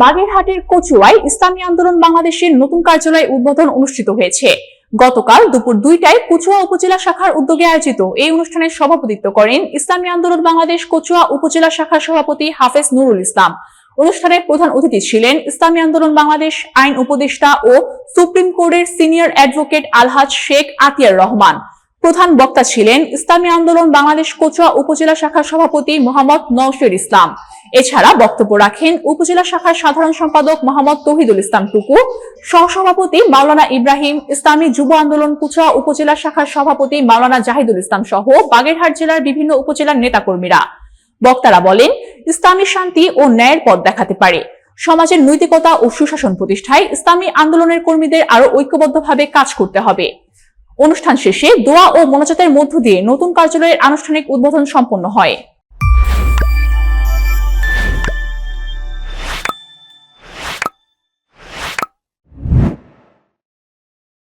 বাগেরহাটের কচুয়ায় ইসলামী আন্দোলন বাংলাদেশের নতুন কার্যালয় উদ্বোধন অনুষ্ঠিত হয়েছে। গতকাল দুপুর দুইটায় কচুয়া উপজেলা শাখার উদ্যোগে আয়োজিত এই অনুষ্ঠানের সভাপতিত্ব করেন ইসলামী আন্দোলন বাংলাদেশ কচুয়া উপজেলা শাখার সভাপতি হাফেজ নুরুল ইসলাম। অনুষ্ঠানে প্রধান অতিথি ছিলেন ইসলামী আন্দোলন বাংলাদেশ আইন উপদেষ্টা ও সুপ্রিম কোর্টের সিনিয়র অ্যাডভোকেট আলহাজ শেখ আতিয়ার রহমান। প্রধান বক্তা ছিলেন ইসলামী আন্দোলন বাংলাদেশ কচুয়া উপজেলা শাখার সভাপতি মোহাম্মদ নওশির ইসলাম। এছাড়া বক্তব্য রাখেন উপজেলা শাখার সাধারণ সম্পাদক মোহাম্মদ তহিদুল ইসলাম টুকু, সহসভাপতি মাওলানা ইব্রাহিম ইসলামী যুব আন্দোলন কুচুয়া উপজেলা শাখার সভাপতি মাওলানা জাহিদুল ইসলাম সহ বাগেরহাট জেলার বিভিন্ন উপজেলার নেতাকর্মীরা। বক্তারা বলেন, ইসলামী শান্তি ও ন্যায়ের পথ দেখাতে পারে। সমাজের নৈতিকতা ও সুশাসন প্রতিষ্ঠায় ইসলামী আন্দোলনের কর্মীদের আরও ঐক্যবদ্ধভাবে কাজ করতে হবে। অনুষ্ঠান শেষে দোয়া ও মোনাজাতের মধ্য দিয়ে নতুন কার্যালয়ের আনুষ্ঠানিক উদ্বোধন সম্পন্ন হয়।